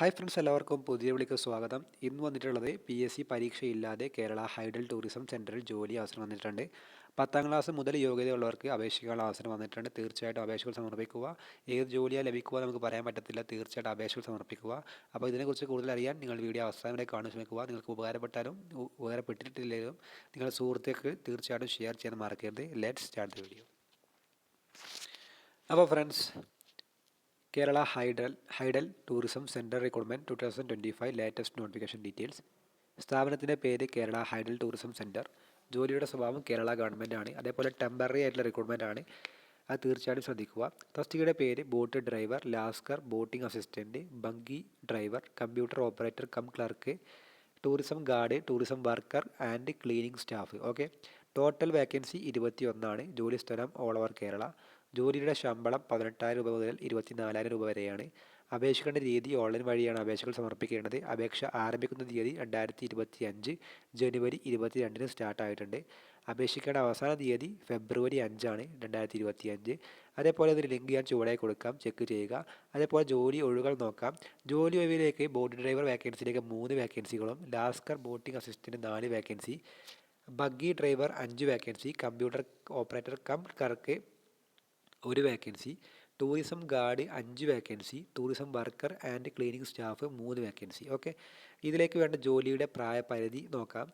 Hi friends എല്ലാവർക്കും പുതിയ വിളിക്ക് സ്വാഗതം. ഇന്ന് വന്നിട്ടുള്ളത് പി എസ് സി പരീക്ഷയില്ലാതെ കേരള ഹൈഡൽ ടൂറിസം സെന്ററിൽ ജോലി അവസരം വന്നിട്ടുണ്ട്. പത്താം ക്ലാസ് മുതൽ യോഗ്യതയുള്ളവർക്ക് അപേക്ഷിക്കാനുള്ള അവസരം വന്നിട്ടുണ്ട്. തീർച്ചയായിട്ടും അപേക്ഷകൾ സമർപ്പിക്കുക. ഏത് ജോലിയാണ് ലഭിക്കുക നമുക്ക് പറയാൻ പറ്റത്തില്ല. തീർച്ചയായിട്ടും അപേക്ഷകൾ സമർപ്പിക്കുക. അപ്പോൾ ഇതിനെക്കുറിച്ച് കൂടുതൽ അറിയാൻ നിങ്ങൾ വീഡിയോ അവസാനം വരെ കാണാൻ ശ്രമിക്കുക. നിങ്ങൾക്ക് ഉപകാരപ്പെട്ടാലും ഉപകാരപ്പെട്ടിട്ടില്ലെങ്കിലും നിങ്ങളുടെ സുഹൃത്തുക്കൾക്ക് തീർച്ചയായിട്ടും ഷെയർ ചെയ്യാൻ മറക്കരുത്. ലെറ്റ് സ്റ്റാർട്ട് ദ വീഡിയോ അപ്പോൾ friends Kerala hydel hydel tourism centre recruitment two thousand twenty five latest notification details സ്ഥാപനത്തിന്റെ പേര് കേരള ഹൈഡൽ ടൂറിസം സെന്റർ ജോലിയുടെ സ്വഭാവം കേരള ഗവൺമെന്റ് ആണ്. അതേപോലെ ടെമ്പററി ആയിട്ടുള്ള റിക്രൂട്ട്മെന്റ് ആണ്. അത് തീർച്ചയായിട്ടും ശ്രദ്ധിക്കുക. തസ്തികയുടെ പേര് boat driver lascar boating assistant ബങ്കി driver computer operator cum clerk tourism guard tourism worker and cleaning staff okay total vacancy ഇരുപത്തി ഒന്നാണ് ജോലി സ്ഥലം ഓൾ ഓവർ കേരള ജോലിയുടെ ശമ്പളം പതിനെട്ടായിരം രൂപ മുതൽ ഇരുപത്തിനാലായിരം രൂപ വരെയാണ്. അപേക്ഷിക്കേണ്ട രീതി ഓൺലൈൻ വഴിയാണ് അപേക്ഷകൾ സമർപ്പിക്കേണ്ടത്. അപേക്ഷ ആരംഭിക്കുന്ന തീയതി രണ്ടായിരത്തി ഇരുപത്തി അഞ്ച് ജനുവരി ഇരുപത്തിരണ്ടിന് സ്റ്റാർട്ടായിട്ടുണ്ട്. അപേക്ഷിക്കേണ്ട അവസാന തീയതി ഫെബ്രുവരി അഞ്ചാണ് രണ്ടായിരത്തി ഇരുപത്തി അഞ്ച് അതേപോലെ അതിന് ലിങ്ക് ഞാൻ ചുവടെ കൊടുക്കാം. ചെക്ക് ചെയ്യുക. അതേപോലെ ജോലി ഒഴുകൾ നോക്കാം. ജോലി ഒഴിവിലേക്ക് ബോട്ട് ഡ്രൈവർ വേക്കൻസിയിലേക്ക് മൂന്ന് വേക്കൻസികളും ലാസ്കർ ബോട്ടിംഗ് അസിസ്റ്റന്റ് നാല് വേക്കൻസി ബഗ്ഗി ഡ്രൈവർ അഞ്ച് vacancy computer operator cum clerk ഒരു വേക്കൻസി ടൂറിസം ഗാർഡ് അഞ്ച് vacancy tourism worker and cleaning staff മൂന്ന് വേക്കൻസി ഓക്കെ ഇതിലേക്ക് വേണ്ട ജോലിയുടെ പ്രായപരിധി നോക്കാം.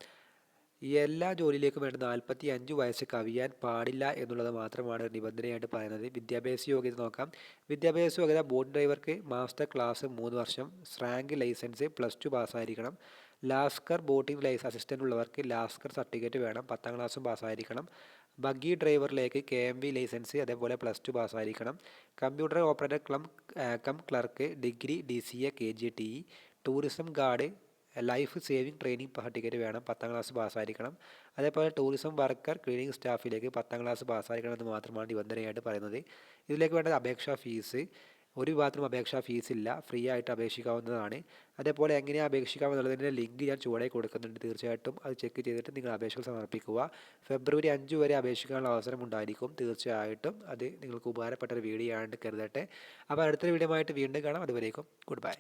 എല്ലാ ജോലിയിലേക്കും വേണ്ട നാൽപ്പത്തി അഞ്ച് വയസ്സ് കവിയാൻ പാടില്ല എന്നുള്ളത് മാത്രമാണ് നിബന്ധനയായിട്ട് പറയുന്നത്. വിദ്യാഭ്യാസ യോഗ്യത നോക്കാം. വിദ്യാഭ്യാസ യോഗ്യത ബോട്ട് ഡ്രൈവർക്ക് മാസ്റ്റർ ക്ലാസ് മൂന്ന് വർഷം സ്രാങ്ക് ലൈസൻസ് പ്ലസ് ടു പാസ്സായിരിക്കണം ലാസ്കർ ബോട്ടിംഗ് ലൈസ് അസിസ്റ്റന്റ് ഉള്ളവർക്ക് ലാസ്കർ സർട്ടിഫിക്കറ്റ് വേണം. പത്താം ക്ലാസ്സും പാസ്സായിരിക്കണം ബഗ്ഗി ഡ്രൈവറിലേക്ക് കെ എം വി ലൈസൻസ് അതേപോലെ പ്ലസ് ടു പാസ്സായിരിക്കണം computer operator ക്ലം cum clerk degree D C A K G T E tourism guard life saving training certificate വേണം. പത്താം ക്ലാസ് പാസ്സായിരിക്കണം അതേപോലെ ടൂറിസം വർക്കർ ക്ലീനിങ് സ്റ്റാഫിലേക്ക് പത്താം ക്ലാസ് പാസ്സായിരിക്കണം എന്ന് മാത്രമാണ് നിബന്ധനയായിട്ട് പറയുന്നത്. ഇതിലേക്ക് വേണ്ട അപേക്ഷാ ഫീസ് ഒരു വിഭാഗത്തിനും അപേക്ഷാ ഫീസില്ല ഫ്രീ ആയിട്ട് അപേക്ഷിക്കാവുന്നതാണ്. അതേപോലെ എങ്ങനെയാണ് അപേക്ഷിക്കാമെന്നുള്ളതിന്റെ ലിങ്ക് ഞാൻ ചുവടെ കൊടുക്കുന്നുണ്ട്. തീർച്ചയായിട്ടും അത് ചെക്ക് ചെയ്തിട്ട് നിങ്ങൾ അപേക്ഷകൾ സമർപ്പിക്കുക. ഫെബ്രുവരി അഞ്ച് വരെ അപേക്ഷിക്കാനുള്ള അവസരം ഉണ്ടായിരിക്കും. തീർച്ചയായിട്ടും അത് നിങ്ങൾക്ക് ഉപകാരപ്പെട്ട ഒരു വീഡിയോ ആയിട്ട് കരുതട്ടെ. അപ്പോൾ അടുത്തൊരു വീഡിയോ ആയിട്ട് വീണ്ടും കാണാം. അതുവരേക്കും ഗുഡ് ബൈ